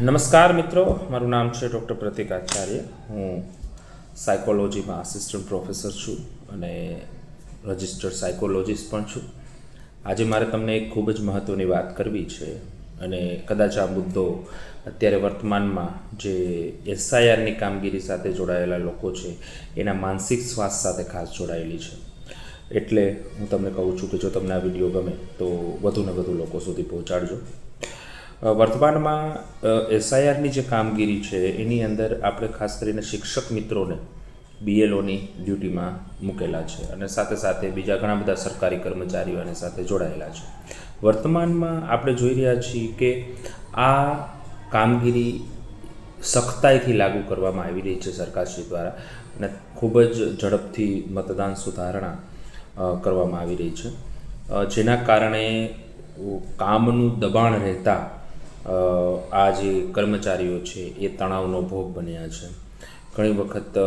નમસ્કાર મિત્રો, મારું નામ છે ડૉક્ટર પ્રતિક આચાર્ય. હું સાયકોલોજીમાં આસિસ્ટન્ટ પ્રોફેસર છું અને રજિસ્ટર્ડ સાયકોલોજીસ્ટ પણ છું. આજે મારે તમને એક ખૂબ જ મહત્ત્વની વાત કરવી છે અને કદાચ આ મુદ્દો અત્યારે વર્તમાનમાં જે એસઆઈઆરની કામગીરી સાથે જોડાયેલા લોકો છે, એના માનસિક સ્વાસ્થ્ય સાથે ખાસ જોડાયેલી છે. એટલે હું તમને કહું છું કે જો તમને આ વીડિયો ગમે તો વધુને વધુ લોકો સુધી પહોંચાડજો. વર્તમાનમાં એસઆઈઆરની જે કામગીરી છે, એની અંદર આપણે ખાસ કરીને શિક્ષક મિત્રોને બીએલઓની ડ્યુટીમાં મૂકેલા છે અને સાથે સાથે બીજા ઘણા બધા સરકારી કર્મચારીઓ એની સાથે જોડાયેલા છે. વર્તમાનમાં આપણે જોઈ રહ્યા છીએ કે આ કામગીરી સખ્તાઈથી લાગુ કરવામાં આવી રહી છે સરકારશ્રી દ્વારા અને ખૂબ જ ઝડપથી મતદાન સુધારણા કરવામાં આવી રહી છે. જેના કારણે કામનું દબાણ રહેતા આ જે કર્મચારીઓ છે, એ તણાવનો ભોગ બન્યા છે. ઘણી વખત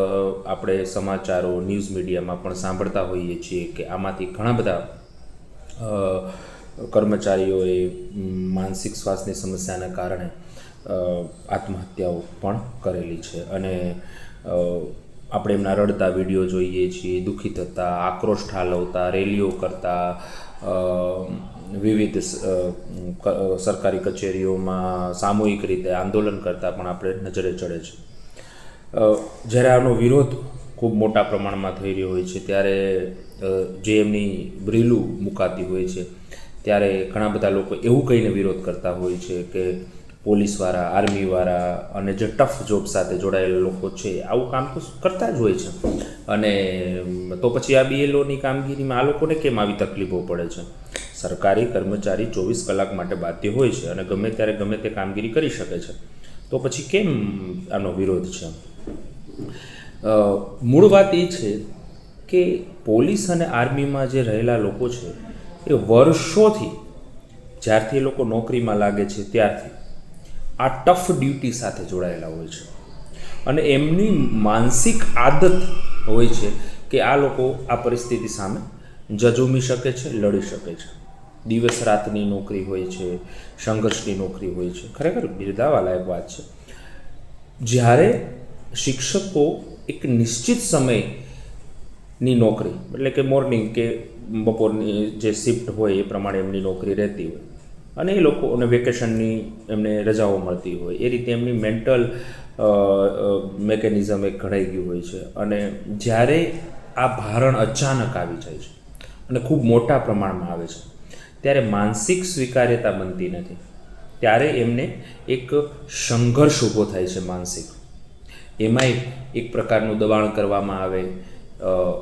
આપણે સમાચારો, ન્યૂઝ મીડિયામાં પણ સાંભળતા હોઈએ છીએ કે આમાંથી ઘણા બધા કર્મચારીઓએ માનસિક સ્વાસ્થ્યની સમસ્યાના કારણે આત્મહત્યાઓ પણ કરેલી છે. અને આપણે એમના રડતા વીડિયો જોઈએ છીએ, દુઃખી થતા, આક્રોશ ઠાલવતા, રેલીઓ કરતા વિવિધ સરકારી કચેરીઓમાં સામૂહિક રીતે આંદોલન કરતા પણ આપણે નજરે ચડે છે. જ્યારે આનો વિરોધ ખૂબ મોટા પ્રમાણમાં થઈ રહ્યો હોય છે, ત્યારે જે એમની બ્રીલું મુકાતી હોય છે, ત્યારે ઘણા બધા લોકો એવું કહીને વિરોધ કરતા હોય છે કે પોલીસવાળા, આર્મીવાળા અને જે ટફ જોબ સાથે જોડાયેલા લોકો છે, આવું કામ તો કરતા જ હોય છે. અને, તો પછી આ બીએલઓની કામગીરીમાં આ લોકોને કેમ આવી તકલીફો પડે છે? સરકારી કર્મચારી ચોવીસ કલાક માટે બાધ્ય હોય છે અને ગમે ત્યારે ગમે તે કામગીરી કરી શકે છે. તો પછી કેમ આનો વિરોધ છે? મૂળ વાત એ છે કે પોલીસ અને આર્મીમાં જે રહેલા લોકો છે, એ વર્ષોથી જ્યારથી એ લોકો નોકરીમાં લાગે છે ત્યારથી આ ટફ ડ્યુટી સાથે જોડાયેલા હોય છે. અને એમની માનસિક આદત હોય છે કે આ લોકો આ પરિસ્થિતિ સામે જજુમી શકે છે, લડી શકે છે. દિવસ રાતની નોકરી હોય છે, સંઘર્ષની નોકરી હોય છે. ખરેખર બિરદાવા લાયક વાત છે. જ્યારે શિક્ષકો એક નિશ્ચિત સમયની નોકરી, એટલે કે મોર્નિંગ કે બપોરની જે શિફ્ટ હોય એ પ્રમાણે એમની નોકરી રહેતી હોય, અને એ લોકોને વેકેશનની એમને રજાઓ મળતી હોય, એ રીતે એમની મેન્ટલ મેકેનિઝમ એક ઘડાઈ ગયું હોય છે. અને જ્યારે આ ભારણ અચાનક આવી જાય છે, અને ખૂબ મોટા પ્રમાણમાં આવે છે ત્યારે માનસિક સ્વીકાર્યતા બનતી નથી. ત્યારે એમને એક સંઘર્ષ ઊભો થાય છે માનસિક. એમાંય એક પ્રકારનું દબાણ કરવામાં આવે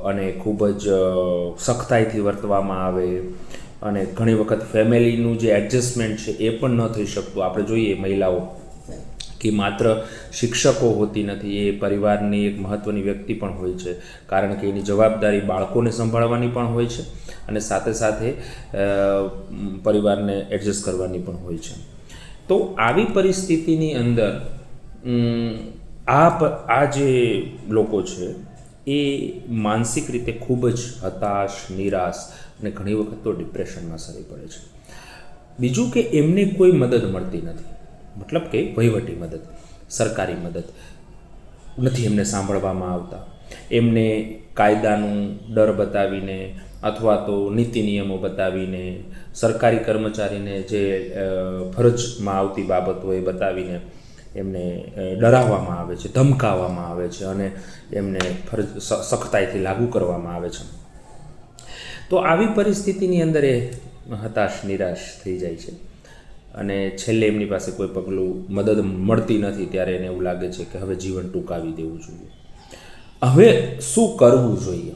અને ખૂબ જ સખ્તાઈથી વર્તવામાં આવે, અને ઘણી વખત ફેમિલીનું જે એડજસ્ટમેન્ટ છે એ પણ ન થઈ શકતું. આપણે જોઈએ મહિલાઓ. કે માત્ર શિક્ષકો હોતી નથી, એ પરિવારની એક મહત્ત્વની વ્યક્તિ પણ હોય છે. કારણ કે એની જવાબદારી બાળકોને સંભાળવાની પણ હોય છે અને સાથે સાથે પરિવારને એડજસ્ટ કરવાની પણ હોય છે. તો આવી પરિસ્થિતિની અંદર આ આ જે લોકો છે, એ માનસિક રીતે ખૂબ જ હતાશ, નિરાશ અને ઘણી વખત તો ડિપ્રેશનમાં સરી પડે છે. બીજું કે એમને કોઈ મદદ મળતી નથી. મતલબ કે વહીવટી મદદ, સરકારી મદદ નથી એમને સાંભળવામાં આવતા. એમને કાયદાનું ડર બતાવીને અથવા તો નીતિ નિયમો બતાવીને, સરકારી કર્મચારીને જે ફરજમાં આવતી બાબતો એ બતાવીને એમને ડરાવવામાં આવે છે, ધમકાવવામાં આવે છે અને એમને ફરજ સખતાઈથી લાગુ કરવામાં આવે છે. તો આવી પરિસ્થિતિની અંદર એ હતાશ, નિરાશ થઈ જાય છે. અને છેલ્લે એમની પાસે કોઈ પગલું મદદ મળતી નથી ત્યારે એને એવું લાગે છે કે હવે જીવન ટૂંકાવી દેવું જોઈએ. હવે શું કરવું જોઈએ?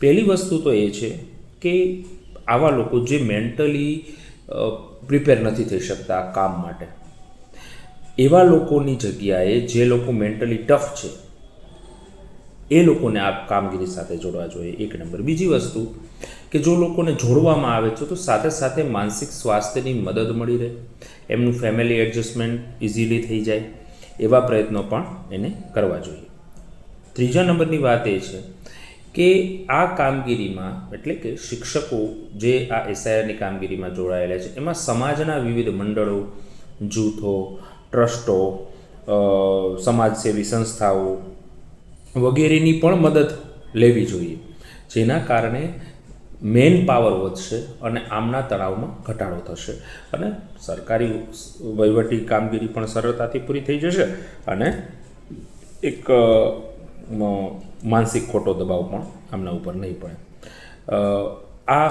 પહેલી વસ્તુ તો એ છે કે આવા લોકો જે મેન્ટલી પ્રિપેર નથી થઈ શકતા કામ માટે, એવા લોકોની જગ્યાએ જે લોકો મેન્ટલી ટફ છે, એ લોકોને આ કામગીરી સાથે જોડવા જોઈએ. એક નંબર. બીજી વસ્તુ કે જો લોકોને જોડવામાં આવે છે તો સાથે સાથે માનસિક સ્વાસ્થ્યની મદદ મળી રહે. એમનું ફેમિલી એડજસ્ટમેન્ટ ઇઝીલી થઈ જાય. એવા પ્રયત્નો પણ એને કરવા જોઈએ. ત્રીજા નંબરની વાત એ છે કે આ કામગીરીમાં, એટલે કે શિક્ષકો જે આ એસઆઈઆરની કામગીરીમાં જોડાયેલા છે, એમાં સમાજના વિવિધ મંડળો, જૂથો, ટ્રસ્ટો સમાજસેવી સંસ્થાઓ વગેરેની પણ મદદ લેવી જોઈએ. જેના કારણે મેન પાવર વધશે અને આમના તણાવમાં ઘટાડો થશે. અને સરકારી વહીવટી કામગીરી પણ સરળતાથી પૂરી થઈ જશે અને એક માનસિક ખોટો દબાવ પણ આમના ઉપર નહીં પડે. આ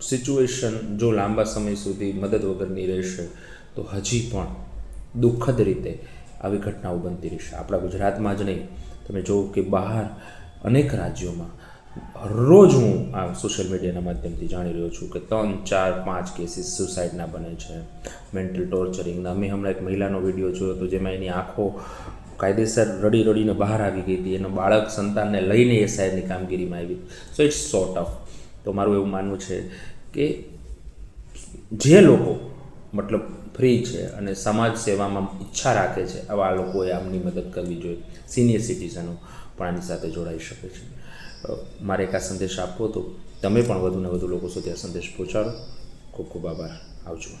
સિચ્યુએશન જો લાંબા સમય સુધી મદદ વગરની રહેશે, તો હજી પણ દુઃખદ રીતે આવી ઘટનાઓ બનતી રહેશે. આપણા ગુજરાતમાં જ નહીં. તમે જુઓ કે બહાર અનેક રાજ્યોમાં રોજ હું આ સોશિયલ મીડિયાના માધ્યમથી જાણી રહ્યો છું કે ત્રણ, ચાર, પાંચ કેસીસ સુસાઇડના બને છે. મેન્ટલ ટોર્ચરિંગના મેં હમણાં એક મહિલાનો વીડિયો જોયો હતો જેમાં એની આંખો કાયદેસર રડી રડીને બહાર આવી ગઈ હતી. એનો બાળક સંતાનને લઈને એ સાહેબની કામગીરીમાં આવી. સો ઇટ્સ સોર્ટ ઓફ તો મારું એવું માનવું છે કે જે લોકો મતલબ ફ્રી છે અને સમાજ સેવામાં ઈચ્છા રાખે છે, આવા લોકોએ આમની મદદ કરવી જોઈએ. સિનિયર સિટીઝનો પણ આની સાથે જોડાઈ શકે છે. મારે એક આ સંદેશ આપવો હતો. તમે પણ વધુને વધુ લોકો સુધી આ સંદેશ પહોંચાડો. ખૂબ ખૂબ આભાર. આવજો.